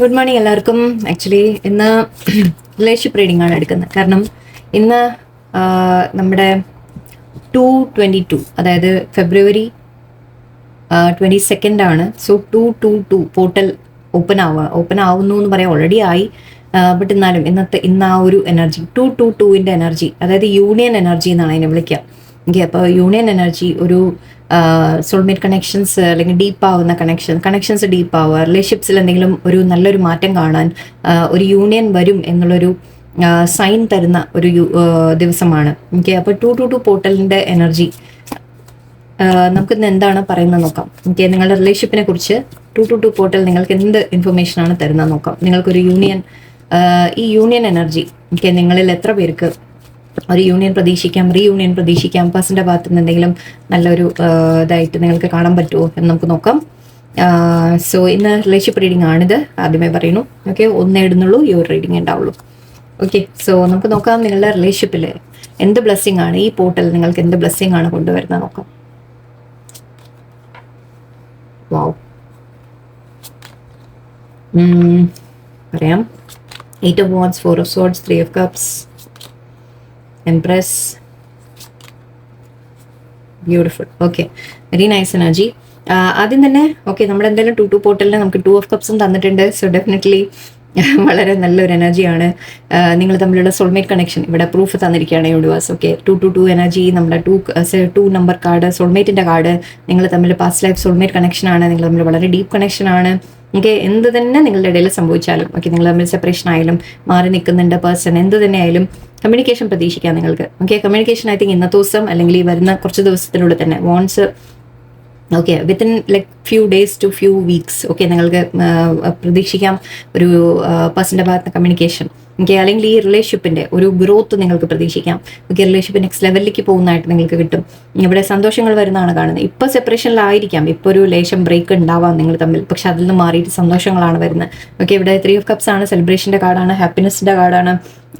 Good morning എല്ലാവർക്കും. Actually ഇന്ന് relationship reading ആണ് എടുക്കുന്നത്. കാരണം ഇന്ന് നമ്മുടെ ടു ട്വന്റി ടു അതായത് ഫെബ്രുവരി ട്വന്റി സെക്കൻഡ് ആണ്. So two two two portal open ആവുക ഓപ്പൺ ആവുന്നു എന്ന് പറയാം ഓൾറെഡി ആയി. ബട്ട് എന്നാലും ഇന്നത്തെ ഇന്ന് ആ ഒരു എനർജി ടു ടു ടുവിന്റെ എനർജി അതായത് യൂണിയൻ എനർജി എന്നാണ് അതിനെ വിളിക്കുക. ഓക്കെ അപ്പോൾ യൂണിയൻ എനർജി ഒരു സോൾമേറ്റ് കണക്ഷൻസ് അല്ലെങ്കിൽ ഡീപ്പ് ആവുന്ന കണക്ഷൻ കണക്ഷൻസ് ഡീപ്പ് ആവുക റിലേഷൻഷിപ്സിൽ എന്തെങ്കിലും ഒരു നല്ലൊരു മാറ്റം കാണാൻ ഒരു യൂണിയൻ വരും എന്നുള്ളൊരു സൈൻ തരുന്ന ഒരു ദിവസമാണ്. ഓക്കെ അപ്പോൾ ടു ടു ടു പോർട്ടലിന്റെ എനർജി നമുക്ക് ഇന്ന് എന്താണ് പറയുന്നത് നോക്കാം. ഓക്കെ നിങ്ങളുടെ റിലേഷൻഷിപ്പിനെ കുറിച്ച് ടു ടു ടു പോർട്ടൽ നിങ്ങൾക്ക് എന്ത് ഇൻഫർമേഷൻ ആണ് തരുന്നത് നോക്കാം. നിങ്ങൾക്കൊരു യൂണിയൻ ഈ യൂണിയൻ എനർജി ഓക്കെ നിങ്ങളിൽ എത്ര പേർക്ക് ഒരു യൂണിയൻ പ്രതീക്ഷിക്കാം റീ യൂണിയൻ പ്രതീക്ഷിക്കാം പേഴ്സന്റെ ഭാഗത്ത് നിന്ന് എന്തെങ്കിലും നല്ലൊരു ഇതായിട്ട് നിങ്ങൾക്ക് കാണാൻ പറ്റുമോ എന്ന് നമുക്ക് നോക്കാം. സോ ഇന്ന് റിലേഷൻഷിപ്പ് റീഡിംഗ് ആണിത്. ആദ്യമേ പറയുന്നു. ഓക്കെ ഒന്നേ ഇടുന്നുള്ളൂ ഈ ഒരു റീഡിംഗ് ഉണ്ടാവുള്ളൂ. ഓക്കെ സോ നമുക്ക് നോക്കാം നിങ്ങളുടെ റിലേഷൻഷിപ്പിൽ എന്ത് ബ്ലെസ്സിങ് ആണ്? ഈ പോർട്ടൽ നിങ്ങൾക്ക് എന്ത് ബ്ലെസ്സിങ് ആണ് കൊണ്ടുവരുന്നത് നോക്കാം. പറയാം. Eight of wands four of swords three of cups empress beautiful okay very nice energy ആദ്യം തന്നെ ഓക്കെ നമ്മൾ എന്തായാലും ടു ടു പോർട്ടലിന് നമുക്ക് ടു ഓഫ് കപ്സും തന്നിട്ടുണ്ട്. സോ ഡെഫിനറ്റ്ലി വളരെ നല്ലൊരു എനർജിയാണ് നിങ്ങൾ തമ്മിലുള്ള സോൾമേറ്റ് കണക്ഷൻ ഇവിടെ പ്രൂഫ് തന്നിരിക്കുകയാണ് universe okay two two two energy നമ്മുടെ ടു ടു നമ്പർ കാർഡ് സോൾമേറ്റിന്റെ കാർഡ് നിങ്ങൾ തമ്മിൽ പാസ്റ്റ് ലൈഫ് സോൾമേറ്റ് കണക്ഷൻ ആണ്. നിങ്ങൾ തമ്മിൽ വളരെ ഡീപ്പ് കണക്ഷൻ ആണ്. ഓക്കെ എന്ത് തന്നെ നിങ്ങളുടെ ഇടയിൽ സംഭവിച്ചാലും ഓക്കെ നിങ്ങൾ തമ്മിൽ സെപ്പറേഷൻ ആയാലും മാറി നിൽക്കുന്നുണ്ട് പേഴ്സൺ എന്ത് തന്നെ ആയാലും കമ്മ്യൂണിക്കേഷൻ പ്രതീക്ഷിക്കാം നിങ്ങൾക്ക്. ഓക്കെ കമ്മ്യൂണിക്കേഷൻ ഐ തിങ്ക് ഇന്നത്തെ ദിവസം അല്ലെങ്കിൽ ഈ വരുന്ന കുറച്ച് ദിവസത്തിനുള്ളിൽ തന്നെ. വോൺസ് okay within like few days to few weeks okay നിങ്ങൾക്ക് പ്രതീക്ഷിക്കാം ഒരു പേഴ്സന്റെ ഭാഗത്ത് കമ്മ്യൂണിക്കേഷൻ ഓക്കെ അല്ലെങ്കിൽ ഈ റിലേഷൻഷിപ്പിന്റെ ഒരു ഗ്രോത്ത് നിങ്ങൾക്ക് പ്രതീക്ഷിക്കാം. ഓക്കെ റിലേഷൻഷിപ്പ് നെക്സ്റ്റ് ലെവലിലേക്ക് പോകുന്നതായിട്ട് നിങ്ങൾക്ക് കിട്ടും. ഇവിടെ സന്തോഷങ്ങൾ വരുന്നതാണ് കാണുന്നത്. ഇപ്പോൾ സെപ്പറേഷനിലായിരിക്കാം ഇപ്പോൾ ഒരു ലേശം ബ്രേക്ക് ഉണ്ടാവാം നിങ്ങൾ തമ്മിൽ. പക്ഷെ അതിൽ നിന്ന് മാറിയിട്ട് സന്തോഷങ്ങളാണ് വരുന്നത്. ഓക്കെ ഇവിടെ ത്രീ ഓഫ് കപ്സ് ആണ്. സെലിബ്രേഷന്റെ കാർഡാണ് ഹാപ്പിനെസ്സിന്റെ കാർഡാണ്.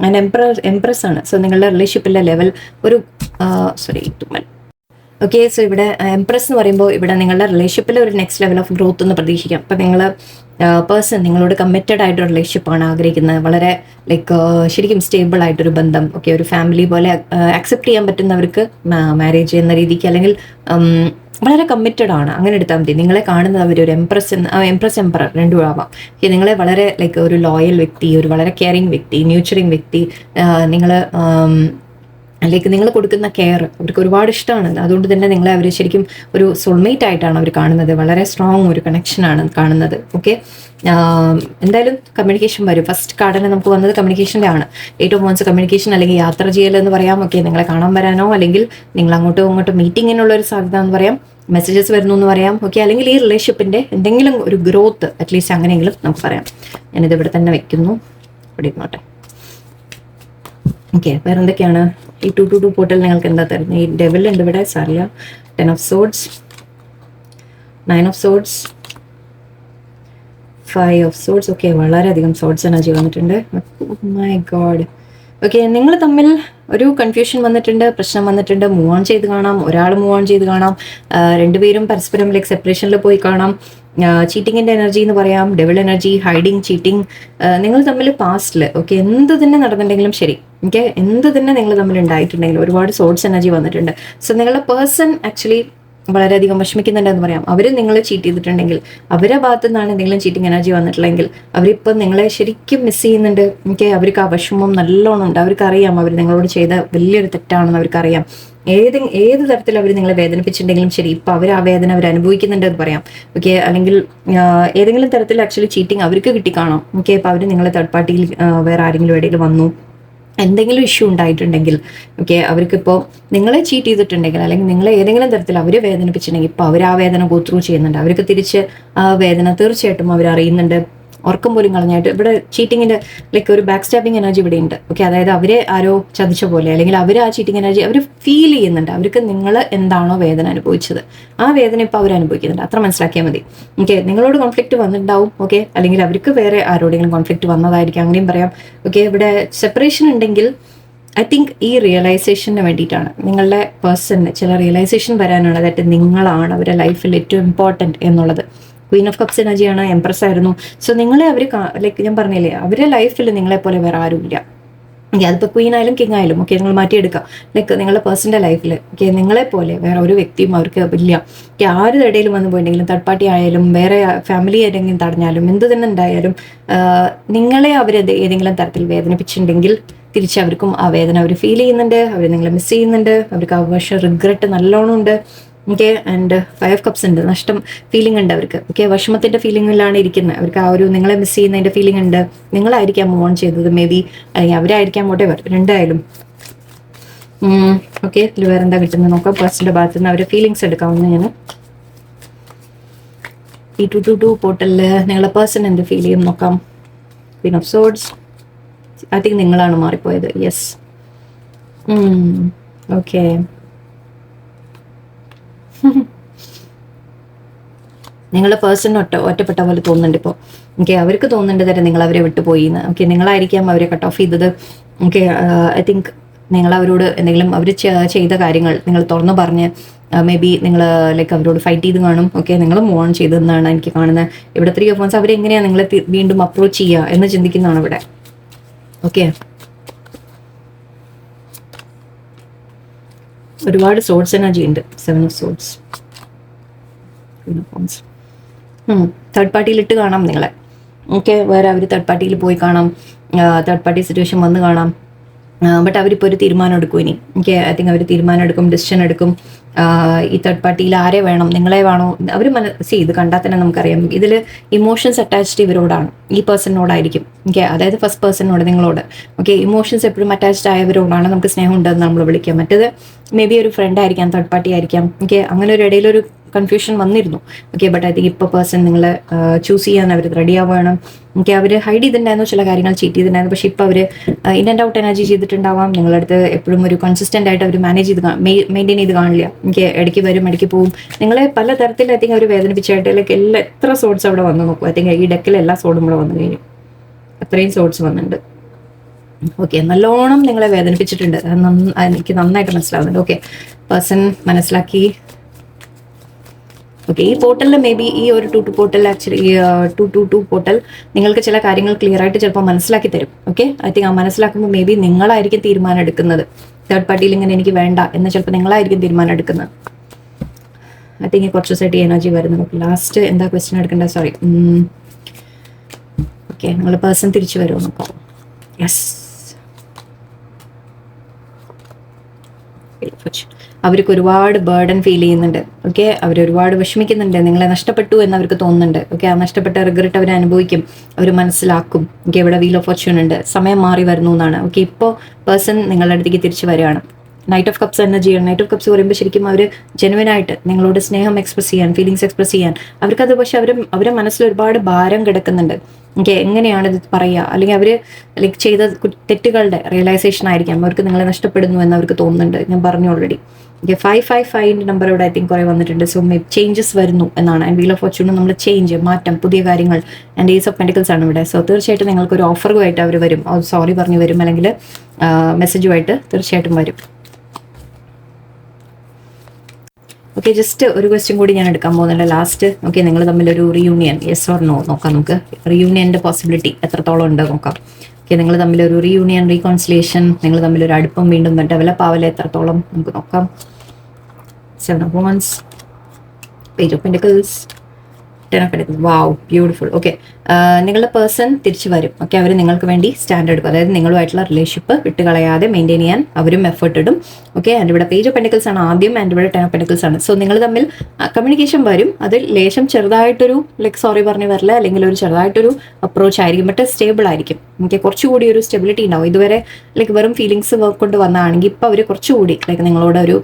ആൻഡ് എംപ്രസ് എംപ്രസ് ആണ്. സോ നിങ്ങളുടെ റിലേഷൻഷിപ്പിന്റെ ലെവൽ ഒരു സോറി തുമ്മൽ ഓക്കെ സോ ഇവിടെ എംപ്രസ് എന്ന് പറയുമ്പോൾ ഇവിടെ നിങ്ങളുടെ റിലേഷൻഷിപ്പിൽ ഒരു നെക്സ്റ്റ് ലെവൽ ഓഫ് ഗ്രോത്ത് എന്ന് പ്രതീക്ഷിക്കാം. അപ്പം നിങ്ങൾ പേഴ്സൺ നിങ്ങളോട് കമ്മിറ്റഡ് ആയിട്ടൊരു റിലേഷൻഷിപ്പാണ് ആഗ്രഹിക്കുന്നത്. വളരെ ലൈക്ക് ശരിക്കും സ്റ്റേബിൾ ആയിട്ടൊരു ബന്ധം. ഓക്കെ ഒരു ഫാമിലി പോലെ അക്സെപ്റ്റ് ചെയ്യാൻ പറ്റുന്നവർക്ക് മാരേജ് എന്ന രീതിക്ക് അല്ലെങ്കിൽ ഉം, വളരെ കമ്മിറ്റഡ് ആണ്. അങ്ങനെ എടുത്താൽ മതി. നിങ്ങളെ കാണുന്നത് അവർ ഒരു എംപ്രസ് എന്ന് എംപ്രസ് എംപറർ രണ്ടും ആവാം Okay, നിങ്ങളെ വളരെ ലൈക്ക് ഒരു ലോയൽ വ്യക്തി ഒരു വളരെ കെയറിങ് വ്യക്തി ന്യൂച്ചറിങ് വ്യക്തി നിങ്ങൾ ലൈക്ക് നിങ്ങൾ കൊടുക്കുന്ന കെയർ അവർക്ക് ഒരുപാട് ഇഷ്ടമാണ് അതുകൊണ്ട് തന്നെ നിങ്ങളെ അവർ ശരിക്കും ഒരു സോൾമേറ്റ് ആയിട്ടാണ് അവർ കാണുന്നത്. വളരെ സ്ട്രോങ് ഒരു കണക്ഷനാണ് കാണുന്നത്. ഓക്കെ എന്തായാലും കമ്മ്യൂണിക്കേഷൻ വരും. ഫസ്റ്റ് കാർഡിന് നമുക്ക് വന്നത് കമ്മ്യൂണിക്കേഷന്റെ ആണ് ഏറ്റവും മോൻസ് കമ്മ്യൂണിക്കേഷൻ അല്ലെങ്കിൽ യാത്ര ചെയ്യൽ എന്ന് പറയാം. ഓക്കെ നിങ്ങളെ കാണാൻ വരാനോ അല്ലെങ്കിൽ നിങ്ങൾ അങ്ങോട്ടും ഇങ്ങോട്ടും മീറ്റിങ്ങിനുള്ള ഒരു സാധ്യത എന്ന് പറയാം. മെസ്സേജസ് വരുന്നു എന്ന് പറയാം. ഓക്കെ അല്ലെങ്കിൽ ഈ റിലേഷൻഷിപ്പിന്റെ എന്തെങ്കിലും ഒരു ഗ്രോത്ത് അറ്റ്ലീസ്റ്റ് അങ്ങനെയെങ്കിലും നമുക്ക് പറയാം. ഞാനിത് ഇവിടെ തന്നെ വെക്കുന്നു. ഇവിടെ ഇരുന്നോട്ടെ. ഓക്കെ വേറെ എന്തൊക്കെയാണ് ഈ ടു ടു ടു പോർട്ടൽ നിങ്ങൾക്ക് എന്താ തരുന്നത്? ഈ ഡെവിൽ ഉണ്ട് ഇവിടെ സാറില്ല ten of swords nine of swords five of swords okay വളരെയധികം സോഡ്സ് എനർജി വന്നിട്ടുണ്ട്. മൈ ഗോഡ് ഓക്കെ നിങ്ങൾ തമ്മിൽ ഒരു കൺഫ്യൂഷൻ വന്നിട്ടുണ്ട് പ്രശ്നം വന്നിട്ടുണ്ട്. മൂവ് ഓൺ ചെയ്ത് കാണാം. ഒരാൾ മൂവ് ഓൺ ചെയ്ത് കാണാം. രണ്ടുപേരും പരസ്പരം ലൈക്ക് സെപ്പറേഷനിൽ പോയി കാണാം. ചീറ്റിങ്ങിന്റെ എനർജി എന്ന് പറയാം ഡെവിൾ എനർജി ഹൈഡിങ് ചീറ്റിംഗ് നിങ്ങൾ തമ്മിൽ പാസ്റ്റിൽ ഓക്കെ എന്ത് തന്നെ നടന്നിട്ടുണ്ടെങ്കിലും ശരി ഓക്കെ എന്ത് തന്നെ നിങ്ങൾ തമ്മിൽ ഉണ്ടായിട്ടുണ്ടെങ്കിലും ഒരുപാട് സോഴ്സ് എനർജി വന്നിട്ടുണ്ട്. സോ നിങ്ങളുടെ പേഴ്സൺ ആക്ച്വലി വളരെയധികം വിഷമിക്കുന്നുണ്ടെന്ന് പറയാം. അവർ നിങ്ങളെ ചീറ്റ് ചെയ്തിട്ടുണ്ടെങ്കിൽ അവരെ ഭാഗത്തു നിന്നാണ് എന്തെങ്കിലും ചീറ്റിംഗ് എനർജി വന്നിട്ടുണ്ടെങ്കിൽ അവരിപ്പം നിങ്ങളെ ശരിക്കും മിസ് ചെയ്യുന്നുണ്ട്. എനിക്ക് അവർക്ക് ആ വിഷമം നല്ലോണം ഉണ്ട്. അവർക്ക് അറിയാം അവർ നിങ്ങളോട് ചെയ്ത വലിയൊരു തെറ്റാണെന്ന് അവർക്കറിയാം. ഏത് ഏത് തരത്തിൽ അവർ നിങ്ങളെ വേദനിപ്പിച്ചിട്ടുണ്ടെങ്കിലും ശരി ഇപ്പം അവർ ആ വേദന അവർ അനുഭവിക്കുന്നുണ്ട് എന്ന് പറയാം. ഓക്കെ അല്ലെങ്കിൽ ഏതെങ്കിലും തരത്തിൽ ആക്ച്വലി ചീറ്റിംഗ് അവർക്ക് കിട്ടിക്കാണാം. ഓക്കെ അപ്പോൾ അവർ നിങ്ങളെ തേർഡ് പാർട്ടിയിൽ വേറെ ആരെങ്കിലും ഇടയിൽ വന്നു. എന്തെങ്കിലും ഇഷ്യൂ ഉണ്ടായിട്ടുണ്ടെങ്കിൽ ഓക്കെ അവർക്കിപ്പോൾ നിങ്ങളെ ചീറ്റ് ചെയ്തിട്ടുണ്ടെങ്കിൽ അല്ലെങ്കിൽ നിങ്ങളെ ഏതെങ്കിലും തരത്തിൽ അവരെ വേദനിപ്പിച്ചിട്ടുണ്ടെങ്കിൽ ഇപ്പോൾ അവർ ആ വേദന ഗോത്രൂ ചെയ്യുന്നുണ്ട്. അവർക്ക് തിരിച്ച് ആ വേദന തീർച്ചയായിട്ടും അവർ അറിയുന്നുണ്ട് ഉറക്കം പോലും കളഞ്ഞായിട്ട് ഇവിടെ ചീറ്റിങ്ങിന്റെ ലൈക്ക് ഒരു ബാക്ക് സ്റ്റാബിങ് എനർജി ഇവിടെ ഉണ്ട്. ഓക്കെ അതായത് അവരെ ആരോ ചതിച്ച പോലെ അല്ലെങ്കിൽ അവർ ആ ചീറ്റിംഗ് എനർജി അവർ ഫീൽ ചെയ്യുന്നുണ്ട്. അവർക്ക് നിങ്ങൾ എന്താണോ വേദന അനുഭവിച്ചത്. ആ വേദന ഇപ്പോൾ അവർ അനുഭവിക്കുന്നുണ്ട്. അത്ര മനസ്സിലാക്കിയാൽ മതി. ഓക്കെ നിങ്ങളോട് കോൺഫ്ലിക്റ്റ് വന്നിട്ടുണ്ടാവും. ഓക്കെ അല്ലെങ്കിൽ അവർക്ക് വേറെ ആരോടെങ്കിലും കോൺഫ്ലിക്റ്റ് വന്നതായിരിക്കും. അങ്ങനെയും പറയാം. ഓക്കെ ഇവിടെ സെപ്പറേഷൻ ഉണ്ടെങ്കിൽ ഐ തിങ്ക് ഈ റിയലൈസേഷന് വേണ്ടിയിട്ടാണ്. നിങ്ങളുടെ പേഴ്സണിന് ചില റിയലൈസേഷൻ വരാനാണ്. അതായത് നിങ്ങളാണ് അവരുടെ ലൈഫിൽ ഏറ്റവും ഇമ്പോർട്ടന്റ് എന്നുള്ളത്. ക്വീൻ ഓഫ് കപ്സ് എനർജിയാണ് എംപ്രസ് ആയിരുന്നു. സോ നിങ്ങളെ അവർ ലൈക്ക് ഞാൻ പറഞ്ഞില്ലേ അവരെ ലൈഫിൽ നിങ്ങളെ പോലെ വേറെ ആരുമില്ല. ഓക്കെ അതിപ്പോൾ ക്വീൻ ആയാലും കിങ് ആയാലും ഓക്കെ നിങ്ങൾ മാറ്റിയെടുക്കാം. ലൈക്ക് നിങ്ങളുടെ പേഴ്സണന്റെ ലൈഫിൽ ഓക്കെ നിങ്ങളെ പോലെ വേറെ ഒരു വ്യക്തിയും അവർക്ക് ഇല്ല. ഓക്കെ ആരുടെ ഇടയിൽ വന്നു പോയിട്ടുണ്ടെങ്കിലും തേർഡ് പാർട്ടി ആയാലും വേറെ ഫാമിലി ഏതെങ്കിലും തടഞ്ഞാലും എന്ത് തന്നെ ഉണ്ടായാലും നിങ്ങളെ അവർ ഏതെങ്കിലും തരത്തിൽ വേദനിപ്പിച്ചിട്ടുണ്ടെങ്കിൽ തിരിച്ച് അവർക്കും ആ വേദന അവർ ഫീൽ ചെയ്യുന്നുണ്ട് അവർ നിങ്ങളെ മിസ് ചെയ്യുന്നുണ്ട് അവർക്ക് ആ വർഷം റിഗ്രറ്റ് നല്ലോണം ഉണ്ട് ഓക്കെ ആൻഡ് ഫൈവ് കപ്സ് ഉണ്ട്. നഷ്ടം ഫീലിംഗ് ഉണ്ട് അവർക്ക്. ഓക്കെ വിഷമത്തിന്റെ ഫീലിങ്ങിലാണ് ഇരിക്കുന്നത്. അവർക്ക് ആ ഒരു നിങ്ങളെ മിസ് ചെയ്യുന്നതിന്റെ ഫീലിംഗ് ഉണ്ട്. നിങ്ങളായിരിക്കാം മൂവ് ഓൺ ചെയ്തത്. മേ ബി അല്ലെങ്കിൽ അവരായിരിക്കാം വോട്ടെവർ രണ്ടായാലും. ഓക്കെ ഇതിൽ വേറെ എന്താ കിട്ടുന്നത് നോക്കാം. പേഴ്സണിന്റെ ഭാഗത്ത് നിന്ന് അവരുടെ ഫീലിങ്സ് എടുക്കാവുന്ന ഞാൻ. ഈ ടു ടു ടു പോർട്ടലിൽ നിങ്ങളെ പേഴ്സൺ എന്ത് ഫീൽ ചെയ്യും നോക്കാം. Queen of swords I think നിങ്ങളാണ് മാറിപ്പോയത്. യെസ് ഓക്കെ നിങ്ങളുടെ പേഴ്സണൽ ഒറ്റ ഒറ്റപ്പെട്ട പോലെ തോന്നുന്നുണ്ട് ഇപ്പോൾ ഓക്കെ അവർക്ക് തോന്നുന്നുണ്ട് തരം നിങ്ങൾ അവരെ വിട്ടുപോയി എന്ന് ഓക്കെ നിങ്ങളായിരിക്കാം അവരെ കട്ട് ഓഫ് ചെയ്തത്. ഓക്കെ ഐ തിങ്ക് നിങ്ങൾ അവരോട് എന്തെങ്കിലും അവർ ചെയ്ത കാര്യങ്ങൾ നിങ്ങൾ തുറന്നു പറഞ്ഞ് മേ ബി നിങ്ങൾ ലൈക്ക് അവരോട് ഫൈറ്റ് ചെയ്ത് കാണും. ഓക്കെ നിങ്ങൾ മൂവ് ഓൺ ചെയ്തതെന്നാണ് എനിക്ക് കാണുന്നത്. ഇവിടെ ത്രീ ഓഫ് മന്ത്സ് അവരെങ്ങനെയാണ് നിങ്ങളെ വീണ്ടും അപ്രോച്ച് ചെയ്യുക എന്ന് ചിന്തിക്കുന്നതാണ് ഇവിടെ. ഓക്കെ ഒരുപാട് സോഴ്സ് എനർജി ഉണ്ട്. സെവൻ ഓഫ് സോഴ്സ് തേർഡ് പാർട്ടിയിൽ ഇട്ട് കാണാം നിങ്ങളെ. ഓക്കെ വേറെ അവർ തേർഡ് പാർട്ടിയിൽ പോയി കാണാം. തേർഡ് പാർട്ടി സിറ്റുവേഷൻ വന്ന് കാണാം. ബട്ട് അവരിപ്പോൾ ഒരു തീരുമാനം എടുക്കും ഇനി. ഓക്കെ ഐ തിങ്ക് അവർ തീരുമാനം എടുക്കും ഡിസിഷൻ എടുക്കും. ഈ തേർഡ് പാർട്ടിയിൽ ആരെ വേണം നിങ്ങളെ വേണോ അവർ മനസ്സി ഇത് കണ്ടാൽ തന്നെ നമുക്കറിയാം. ഇതിൽ ഇമോഷൻസ് അറ്റാച്ച്ഡ് ഇവരോടാണ്. ഈ പേഴ്സണിനോടായിരിക്കും ഓക്കെ അതായത് ഫസ്റ്റ് പേഴ്സണിനോട് നിങ്ങളോട്. ഓക്കെ ഇമോഷൻസ് എപ്പോഴും അറ്റാച്ച്ഡ് ആയവരോടാണ് നമുക്ക് സ്നേഹം ഉണ്ടെന്ന് നമ്മൾ വിളിക്കാം മറ്റേത് മേ ബി ഒരു ഫ്രണ്ട് ആയിരിക്കാം തേർഡ് പാർട്ടി ആയിരിക്കാം. ഓക്കെ അങ്ങനെ ഒരു ഇടയിലൊരു കൺഫ്യൂഷൻ വന്നിരുന്നു. ഓക്കെ ബട്ട് ഐ തിങ്ക് ഇപ്പോൾ പേഴ്സൺ നിങ്ങൾ ചൂസ് ചെയ്യാൻ അവർ റെഡി ആവുകയാണ്. ഓക്കെ അവർ ഹൈഡ് ചെയ്തിട്ടുണ്ടായിരുന്നു ചില കാര്യങ്ങൾ ചീറ്റ് ചെയ്തിട്ടുണ്ടായിരുന്നു. പക്ഷേ ഇപ്പോൾ അവർ ഇൻ ആൻഡ് ഔട്ട് എനർജി ചെയ്തിട്ടുണ്ടാവാം. നിങ്ങളുടെ അടുത്ത് എപ്പോഴും ഒരു കൺസിസ്റ്റന്റ് ആയിട്ട് അവർ മാനേജ് ചെയ്ത് മെയിന്റെയിൻ ചെയ്ത് കാണില്ല. എനിക്ക് ഇടയ്ക്ക് വരും ഇടയ്ക്ക് പോവും. നിങ്ങളെ പല തരത്തിൽ ഐ തിങ്ക് അവർ വേദനിപ്പിച്ചായിട്ട് ലൈക്ക് എല്ലാ എത്ര സോഡ്സ് അവിടെ വന്നു നോക്കും. ഐ തിങ്ക് ഈ ഡെക്കിൽ എല്ലാ സോഡും ഇവിടെ വന്നു കഴിഞ്ഞു. അത്രയും സോഡ്സ് വന്നിട്ടുണ്ട്. ഓക്കെ നല്ലോണം നിങ്ങളെ വേദനിപ്പിച്ചിട്ടുണ്ട്. എനിക്ക് നന്നായിട്ട് മനസ്സിലാവുന്നുണ്ട്. ഓക്കെ പേഴ്സൺ മനസ്സിലാക്കി ഓക്കെ ഈ പോർട്ടലിൽ മേ ബി ഈ ഒരു two two portal actually two two two portal നിങ്ങൾക്ക് ചില കാര്യങ്ങൾ ക്ലിയർ ആയിട്ട് ചിലപ്പോൾ മനസ്സിലാക്കി തരും. ഓക്കെ ഐ തിങ്ക് ആ മനസ്സിലാക്കുമ്പോൾ മേ ബി നിങ്ങളായിരിക്കും തീരുമാനം എടുക്കുന്നത്. തേർഡ് പാർട്ടിയിൽ ഇങ്ങനെ എനിക്ക് വേണ്ട എന്ന് ചിലപ്പോൾ നിങ്ങളായിരിക്കും തീരുമാനം എടുക്കുന്നത്. ഐ തിങ്ക് കുറച്ച് ദിവസമായിട്ട് എനർജി വരുന്നു. നമുക്ക് ലാസ്റ്റ് എന്താ ക്വസ്റ്റ്യൻ എടുക്കേണ്ട? സോറി ഓക്കെ നിങ്ങൾ പേഴ്സൺ തിരിച്ചു വരുമോ നോക്കാം. യെസ് അവർക്ക് ഒരുപാട് ബേർഡൻ ഫീൽ ചെയ്യുന്നുണ്ട്. ഓക്കെ അവർ ഒരുപാട് വിഷമിക്കുന്നുണ്ട്. നിങ്ങളെ നഷ്ടപ്പെട്ടു എന്ന് അവർക്ക് തോന്നുന്നുണ്ട്. ഓക്കെ ആ നഷ്ടപ്പെട്ട റിഗ്രറ്റ് അവർ അനുഭവിക്കും. അവർ മനസ്സിലാക്കും. ഓക്കെ ഇവിടെ വീൽ ഓഫ് ഫോർച്യൂൺ ഉണ്ട്. സമയം മാറി വരുന്നു എന്നാണ്. ഓക്കെ ഇപ്പോൾ പേഴ്സൺ നിങ്ങളുടെ അടുത്തേക്ക് തിരിച്ചു വരികയാണ്. നൈറ്റ് ഓഫ് കപ്സ് എനർജിയാണ് നൈറ്റ് ഓഫ് കപ്സ് പറയുമ്പോൾ ശരിക്കും അവർ ജെനുവൻ ആയിട്ട് നിങ്ങളോട് സ്നേഹം എക്സ്പ്രസ് ചെയ്യാൻ ഫീലിങ്സ് എക്സ്പ്രസ് ചെയ്യാൻ അവർക്കത് പക്ഷെ അവർ അവരുടെ മനസ്സിൽ ഒരുപാട് ഭാരം കിടക്കുന്നുണ്ട്. ഓക്കെ എങ്ങനെയാണ് ഇത് പറയുക? അല്ലെങ്കിൽ അവർ ലൈക്ക് ചെയ്ത തെറ്റുകളുടെ റിയലൈസേഷൻ ആയിരിക്കാം. അവർക്ക് നിങ്ങളെ നഷ്ടപ്പെടുന്നു എന്ന് അവർക്ക് തോന്നുന്നുണ്ട്. ഞാൻ പറഞ്ഞു ഓൾറെഡി ഓക്കെ ഫൈവ് ഫൈവ് ഫൈവിന്റെ നമ്പർ ഇവിടെ ഐ തിങ്ക് കുറേ വന്നിട്ടുണ്ട്. സോ മേ ചേഞ്ചസ് വരുന്നു എന്നാണ്. ആൻഡ് വീൽ ഓഫ് ഫോർച്യൂൺ നമ്മൾ ചേഞ്ച് മാറ്റം പുതിയ കാര്യങ്ങൾ ആൻഡ് ഏസ് ഓഫ് പെന്റിക്കൽസ് ആണ് ഇവിടെ. സോ തീർച്ചയായിട്ടും നിങ്ങൾക്ക് ഒരു ഓഫറുമായിട്ട് അവർ വരും. സോറി പറഞ്ഞു വരും. അല്ലെങ്കിൽ മെസ്സേജുമായിട്ട് തീർച്ചയായിട്ടും വരും. ഓക്കെ ജസ്റ്റ് ഒരു ക്വസ്റ്റ്യൻ കൂടി ഞാൻ എടുക്കാൻ പോകുന്നുണ്ട്. ലാസ്റ്റ് ഓക്കെ നിങ്ങൾ തമ്മിൽ ഒരു റിയൂണിയൻ യെസ് ഓർ നോ നോക്കാം നമുക്ക്. റിയൂണിയന്റെ പോസിബിലിറ്റി എത്രത്തോളം ഉണ്ട് നോക്കാം. ഓക്കെ നിങ്ങൾ തമ്മിൽ ഒരു റിയൂണിയൻ റീകോൺസിലേഷൻ നിങ്ങൾ തമ്മിൽ ഒരു അടുപ്പം വീണ്ടും ഡെവലപ്പ് ആവല എത്രത്തോളം? നമുക്ക് നോക്കാം. Seven of wands page of pentacles ten of pentacles wow beautiful okay നിങ്ങളുടെ പേഴ്സൺ തിരിച്ചു വരും. ഓക്കെ അവർ നിങ്ങൾക്ക് വേണ്ടി സ്റ്റാൻഡ് എടുക്കും. അതായത് നിങ്ങളുമായിട്ടുള്ള റിലേഷൻഷിപ്പ് വിട്ടുകളയാതെ മെയിന്റെയിൻ ചെയ്യാൻ അവരും എഫേർട്ട് ഇടും. ഓക്കെ ആൻഡ് ഇവിടെ പേജ് ഓഫ് പെൻഡിക്കിൾസ് ആണ് ആദ്യം ആൻഡ് ഇവിടെ ടെൻ ഓഫ് പെൻഡിക്കിൾസ് ആണ്. സോ നിങ്ങൾ തമ്മിൽ കമ്മ്യൂണിക്കേഷൻ വരും. അത് ലേശം ചെറുതായിട്ടൊരു ലൈക്ക് സോറി പറഞ്ഞ് വരില്ല. അല്ലെങ്കിൽ ഒരു ചെറുതായിട്ടൊരു അപ്രോച്ച് ആയിരിക്കും. ബട്ട് സ്റ്റേബിൾ ആയിരിക്കും. എനിക്ക് കുറച്ചുകൂടി ഒരു സ്റ്റെബിലിറ്റി ഉണ്ടാവും. ഇതുവരെ ലൈക്ക് വെറും ഫീലിങ്സ് കൊണ്ട് വന്നതാണെങ്കിൽ ഇപ്പോൾ അവർ കുറച്ചുകൂടി ലൈക്ക് നിങ്ങളോട് ഒരു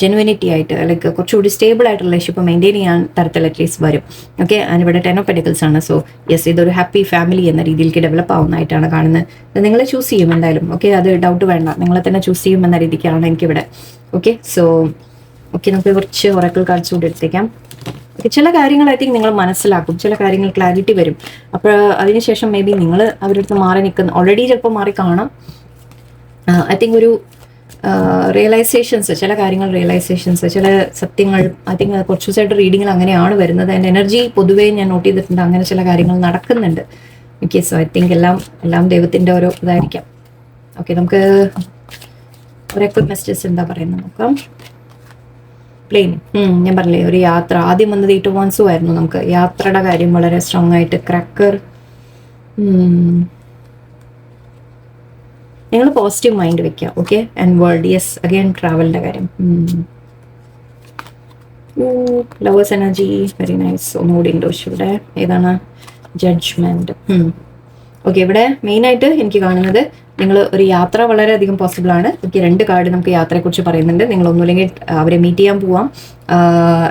ജെനുവിനിറ്റി ആയിട്ട് ലൈക്ക് കുറച്ചുകൂടി സ്റ്റേബിൾ ആയിട്ട് റിലേഷൻഷിപ്പ് മെയിന്റെയിൻ ചെയ്യാൻ തരത്തിൽ അറ്റ്ലീസ്റ്റ് വരും. ഓക്കെ ഇവിടെ ടെൻ ഓഫ് പെഡിക്കിൾസ് ആണ്. സോ യെസ് ഇതൊരു ഹാപ്പി ഫാമിലി എന്ന രീതിയിലേക്ക് ഡെവലപ്പ് ആവുന്നതായിട്ടാണ് കാണുന്നത്. നിങ്ങളെ ചൂസ് ചെയ്യും എന്തായാലും. ഓക്കെ അത് ഡൗട്ട് വേണ്ട. നിങ്ങളെ തന്നെ ചൂസ് ചെയ്യും എന്ന രീതിക്കാണ് എനിക്കിവിടെ. ഓക്കെ സോ ഓക്കെ നമുക്ക് കുറച്ച് ഒറക്കൽ കാണിച്ചു കൂടി എടുത്തേക്കാം. ഓക്കെ ചില കാര്യങ്ങൾ നിങ്ങൾ മനസ്സിലാക്കും. ചില കാര്യങ്ങൾ ക്ലാരിറ്റി വരും. അപ്പോൾ അതിനുശേഷം മേ ബി നിങ്ങൾ അവരുടെ അടുത്ത് മാറി നിൽക്കുന്ന ഓൾറെഡി ചിലപ്പോൾ മാറി കാണാം. ഐ തിങ്ക് ഒരു റിയലൈസേഷൻസ് ചില കാര്യങ്ങൾ റിയലൈസേഷൻസ് ചില സത്യങ്ങൾ ഐ തിങ്ക് കുറച്ച് ദിവസമായിട്ട് റീഡിങ്ങിൽ അങ്ങനെയാണ് വരുന്നത്. എന്റെ എനർജി പൊതുവേ ഞാൻ നോട്ട് ചെയ്തിട്ടുണ്ട്. അങ്ങനെ ചില കാര്യങ്ങൾ നടക്കുന്നുണ്ട്. ഓക്കെ സോ ഐ തിങ്ക് എല്ലാം എല്ലാം ദൈവത്തിന്റെ ഓരോ ഇതായിരിക്കാം. ഓക്കെ നമുക്ക് ഒരൊക്കെ മെസ്സേജസ് എന്താ പറയുന്നത് നോക്കാം. പ്ലെയിൻ ഞാൻ പറഞ്ഞില്ലേ ഒരു യാത്ര. ആദ്യം വന്നത് എയ്റ്റ് വൺസും ആയിരുന്നു നമുക്ക്. യാത്രയുടെ കാര്യം വളരെ സ്ട്രോങ് ആയിട്ട്. ക്രാക്കർ നിങ്ങൾ പോസിറ്റീവ് മൈൻഡ് വെക്കുക okay and world yes again ട്രാവലിന്റെ കാര്യം. ലവേഴ്സ് എനർജി വെരി നൈസ് ഒന്നുകൂടി പക്ഷെ ഇവിടെ. ഏതാണ്? ജഡ്ജ്മെന്റ് ഓക്കെ ഇവിടെ മെയിനായിട്ട് എനിക്ക് കാണുന്നത് നിങ്ങൾ ഒരു യാത്ര വളരെയധികം പോസിബിൾ ആണ്. എനിക്ക് രണ്ട് കാർഡ് നമുക്ക് യാത്രയെക്കുറിച്ച് പറയുന്നുണ്ട്. നിങ്ങൾ ഒന്നുമില്ലെങ്കിൽ അവരെ മീറ്റ് ചെയ്യാൻ പോവാം.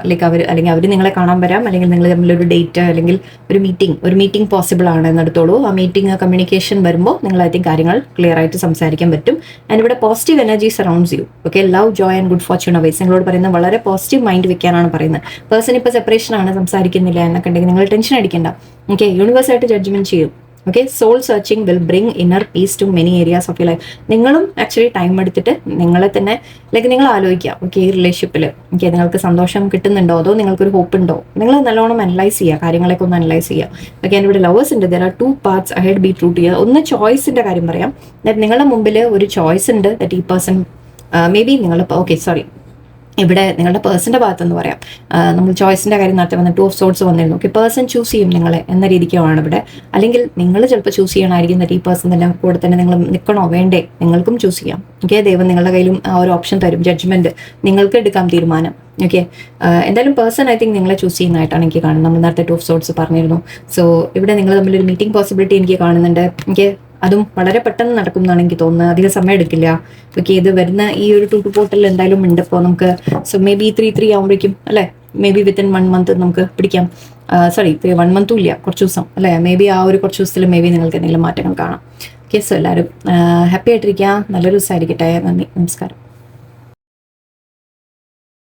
ലൈക്ക് അവർ അല്ലെങ്കിൽ അവർ നിങ്ങളെ കാണാൻ വരാം. അല്ലെങ്കിൽ നിങ്ങൾ തമ്മിലൊരു ഡേറ്റ് അല്ലെങ്കിൽ ഒരു മീറ്റിംഗ് ഒരു മീറ്റിംഗ് പോസിബിൾ ആണ് എന്നെടുത്തോളൂ. ആ മീറ്റിംഗ് കമ്മ്യൂണിക്കേഷൻ വരുമ്പോൾ നിങ്ങൾ തിങ്ക് കാര്യങ്ങൾ ക്ലിയർ ആയിട്ട് സംസാരിക്കാൻ പറ്റും. ആൻഡ് ഇവിടെ positive energy surrounds you okay love joy and good fortune awaits നിങ്ങളോട് പറയുന്നത് വളരെ പോസിറ്റീവ് മൈൻഡ് വെക്കാനാണ് പറയുന്നത്. പേഴ്സൺ ഇപ്പോൾ സെപ്പറേഷൻ ആണ് സംസാരിക്കുന്നില്ല എന്നൊക്കെ ഉണ്ടെങ്കിൽ നിങ്ങൾ ടെൻഷൻ അടിക്കേണ്ട. ഓക്കെ യൂണിവേഴ്സായിട്ട് ജഡ്ജ്മെന്റ് ചെയ്യും. Okay soul searching will bring inner peace to many areas of you life നിങ്ങളും ആക്ച്വലി ടൈം എടുത്തിട്ട് നിങ്ങളെ തന്നെ ലൈക്ക് നിങ്ങൾ ആലോചിക്കുക. ഓക്കെ ഈ റിലേഷൻഷിപ്പിൽ ഓക്കെ നിങ്ങൾക്ക് സന്തോഷം കിട്ടുന്നുണ്ടോ? അതോ നിങ്ങൾക്കൊരു ഹോപ്പ് ഉണ്ടോ? നിങ്ങൾ നല്ലോണം അനലൈസ് ചെയ്യുക. കാര്യങ്ങളൊക്കെ ഒന്ന് അനലൈസ് ചെയ്യുക. ഓക്കെ എന്റെ ഇവിടെ ലവേഴ്സ് ഉണ്ട്. There are two paths ahead be truth ചെയ്യുക ഒന്ന് ചോയ്സിന്റെ കാര്യം പറയാം. ദാറ്റ് നിങ്ങളുടെ മുമ്പിൽ ഒരു ചോയ്സ് ഉണ്ട്. ദറ്റ് ഈ പേഴ്സൺ മേ ബി നിങ്ങൾ ഓക്കെ സോറി ഇവിടെ നിങ്ങളുടെ പേഴ്സന്റെ ഭാഗത്തെന്ന് പറയാം. നമ്മൾ ചോയ്സിന്റെ കാര്യം നേരത്തെ വന്ന ടു ഓഫ് സോട്സ് വന്നിരുന്നു. ഓക്കെ പേഴ്സൺ ചൂസ് ചെയ്യും നിങ്ങളെ എന്ന രീതിക്കാണ് ഇവിടെ. അല്ലെങ്കിൽ നിങ്ങൾ ചിലപ്പോൾ ചൂസ് ചെയ്യണമായിരിക്കും ഈ പേഴ്സൺ തന്നെ കൂടെ തന്നെ നിങ്ങൾ നിൽക്കണോ? വേണ്ടേ? നിങ്ങൾക്കും ചൂസ് ചെയ്യാം. ഓക്കെ ദൈവം നിങ്ങളുടെ കയ്യിലും ആ ഒരു ഓപ്ഷൻ തരും ജഡ്ജ്മെന്റ് നിങ്ങൾക്ക് എടുക്കാം തീരുമാനം. ഓക്കെ എന്തായാലും പേഴ്സൺ ഐ തിങ്ക് നിങ്ങളെ ചൂസ് ചെയ്യുന്നതായിട്ടാണ് എനിക്ക് കാണുന്നത്. നമ്മൾ നേരത്തെ ടു ഓഫ് സോട്സ് പറഞ്ഞിരുന്നു. സോ ഇവിടെ നിങ്ങൾ തമ്മിൽ ഒരു മീറ്റിംഗ് പോസിബിലിറ്റി എനിക്ക് കാണുന്നുണ്ട്. എനിക്ക് അതും വളരെ പെട്ടെന്ന് നടക്കും എന്നാണ് എനിക്ക് തോന്നുന്നത്. അധികം സമയം എടുക്കില്ല ഓക്കെ ഇത് വരുന്ന ഈ ഒരു ടു ടു പോർട്ടൽ എന്തായാലും ഉണ്ട്. ഇപ്പോൾ നമുക്ക് so may be three three ആകുമ്പോഴേക്കും അല്ലേ? May be within one month നമുക്ക് പിടിക്കാം. സോറി വൺ മന്തും ഇല്ല. കുറച്ച് ദിവസം അല്ലേ? മേ ബി ആ ഒരു കുറച്ച് ദിവസത്തിൽ മേ ബി നിങ്ങൾക്ക് എന്തെങ്കിലും മാറ്റങ്ങൾ കാണാം. ഓക്കെ സോ എല്ലാവരും ഹാപ്പി ആയിട്ടിരിക്കുക. നല്ലൊരു ദിവസമായിരിക്കട്ടെ. നന്ദി നമസ്കാരം.